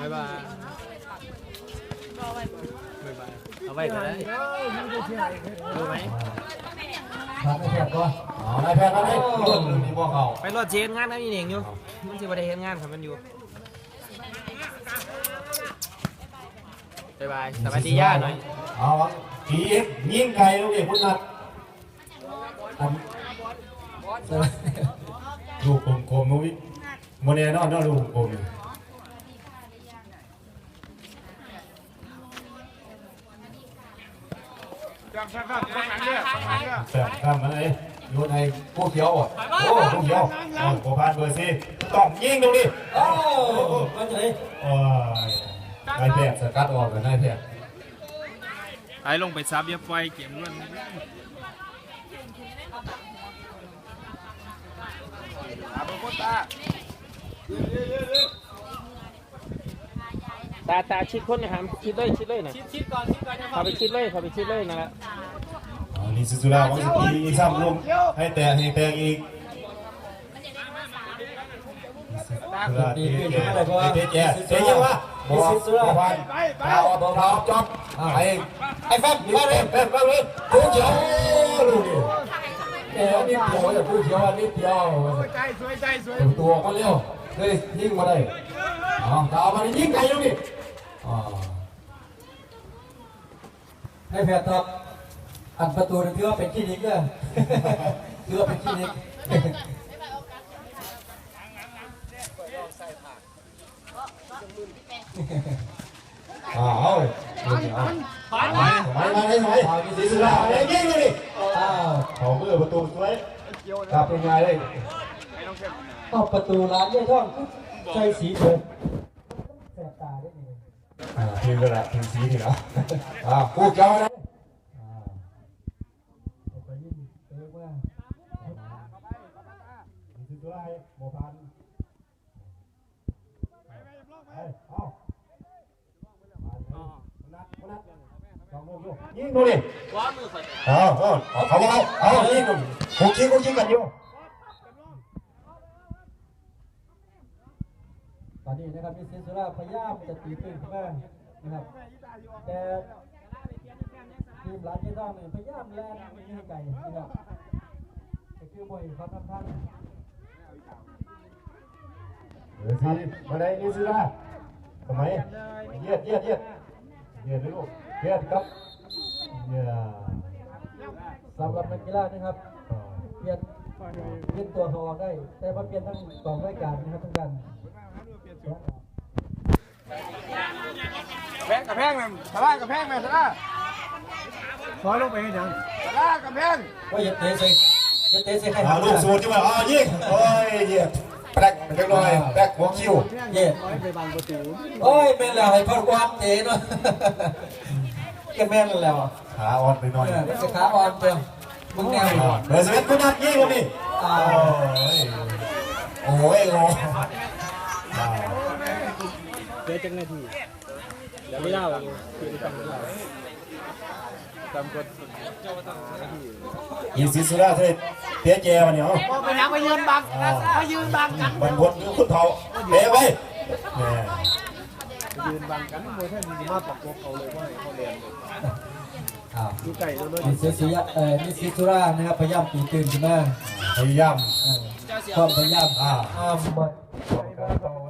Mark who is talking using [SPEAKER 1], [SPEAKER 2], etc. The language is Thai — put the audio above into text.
[SPEAKER 1] บ๊ายบาย บ๊ายบาย เอาไว้ก็ได้ดูไหม
[SPEAKER 2] ทำให้แพทย์ก่อนเอานายแพทย์มาเลยรุ่นนี่บ่เขา
[SPEAKER 1] ไปรถเชนงานนะนี่เองอยู่ มันสิบ่ได้เฮ็ดงานครับมันอยู่ บ๊ายบาย สวัสดีย่าหน่อย
[SPEAKER 2] เอาผีเอ็กยิงไก่ลูกเอกพุ่นนัดทำลูกกลมๆนุ้ยโมเนนอนนอนลูกกลมๆ
[SPEAKER 3] จังสักข้างขาเนี่ยข้างหลังเนี่ย
[SPEAKER 2] อะไรโยนให้ผู้เขียวอะโอ้ผู้เขียวโอ้โหพานเบอร์ซีต้องยิงตรงนี้โอ้มันจะไหนโอ้ยนายแพทย์สกัดออกกับนายแพทย์
[SPEAKER 1] ไอ้ลงไปซับย่าปล่อยเกมมัน
[SPEAKER 3] ตาเป็นตา
[SPEAKER 1] ตาตาชิดคนนะฮะชิดเลยชิดเลยนะชิดก่อนชิดก่อนเขาไปชิดเลยเขาไปชิดเลยนั่นแหละ
[SPEAKER 2] อ๋อนี่สุดๆแล้ววังสกีอีกซ้ำลงให้แตกให้แตกอีกสุดาดีขึ้นมาเลยเพราะว่าเจ๊เจ๊เจ๊ยังวะบัวบัวพันเอาบัวพันจอบไอ้ไอ้แฟบมาเลยแฟบมาเลยผู้เขียวดูดิเอ๋นี่เดียวอย่าผู้เขียวนี่เดียว
[SPEAKER 3] สวยใจสวยใจสวย
[SPEAKER 2] ถึงตัวก็เร็วเลยยิงมาได้อ๋อเอามายิงไกลตรงนี้อ๋อ
[SPEAKER 4] ให้แพทย์ครับ อันประตูนี่ถือว่าเป็นคลินิกเด้อถือว่าเป็นคลินิก
[SPEAKER 2] อ้าวเอาเอาเอามามาเลยไหมสีสุดาไอ้ยิงเลยดิ
[SPEAKER 4] อ้าว
[SPEAKER 2] เขาเมื่อประตูสวยกลับยังไงเลย
[SPEAKER 4] เข้าประตูร้านเย่ท่องใส่สีเดิมแสบตาได้ดี
[SPEAKER 2] อ่าทีมก็ละทีมสีนี่เนาะอ่าพูดเจ้านะ
[SPEAKER 4] ออกไป ยิ่งเรียกว่า
[SPEAKER 2] สีสุดาโมพันเอายิงดูดิ
[SPEAKER 1] ว้ามือใส่
[SPEAKER 2] เอาเอาเอาเขาเอาเอายิงดูคุกคิงคุกคิงกันอยู่
[SPEAKER 4] ตอนนี้นะครับมิสเซิสสุราพยายามจะตีตื้นขึ้นมานะครับแต่ ทีมร้านเย่ท่องเนี่ยพยายามแล่นไม่ให้ไกลนะครับแต่คือบ่อยเขาทำท่าน
[SPEAKER 2] เดี๋ยวสิมาได้นี่สิละทำไมเยียดเยียดเยียดเยียดเลยลูกเยียดครับเยียด
[SPEAKER 4] สำหรับนักกีฬานะครับเปลี่ยนเปลี่ยนตัวเขาออกได้ แต่ว่าเปลี่ยนทั้งสองรายการนะครับทั้งกัน
[SPEAKER 3] แพงกับแพงนั่นสลากับแพงไหมสลา ขอลงไปให้ยังสลากับแพง
[SPEAKER 4] ว่าอย่าเตะใส่อย่าเตะใส่ใคร
[SPEAKER 2] เอาลูกสูตรใช่ไหมอ๋อยิงโอ้ยเยียดแป๊กเล็กน้อยแป๊กหัวคิว
[SPEAKER 4] เย่โอ้ยแม่นแล้วให้พัดความเตะเนาะแกแม่นแล้วอะ
[SPEAKER 2] ขาอ่อนไปหน่อย
[SPEAKER 4] เออเป็นขาอ่อนเปล่ามึงแนวอีก
[SPEAKER 2] เบอร์สิบเอ็ดคุณนัดยิงวันนี้
[SPEAKER 4] อ่า
[SPEAKER 2] โอ้ยโอ้ยโอ้ย
[SPEAKER 1] เดี๋ยวจังนาทีเดี๋ยวไม่เล่าคือฟังไม่เล่า ตามกฎ
[SPEAKER 2] อีซิสุราเทเตี้ยแจวันนี้เหรอ
[SPEAKER 3] ไปยังไปยืนบังไปยืนบังกัน
[SPEAKER 2] มันบดคุณเทาเตะไปแม่
[SPEAKER 3] ยืนบังกันโมเทนมีมาปักพวกเขาเลยว่าเขาเรียน
[SPEAKER 4] อ้าว
[SPEAKER 3] ดูไก่ด้วย
[SPEAKER 4] มิสซิสยเอ่อมิสซิสุรานะครับพยายามตีตื่นขึ้นมา
[SPEAKER 2] พยายาม
[SPEAKER 4] เออความพยายาม
[SPEAKER 2] อ่า
[SPEAKER 4] ห้ามหมด
[SPEAKER 2] โอ้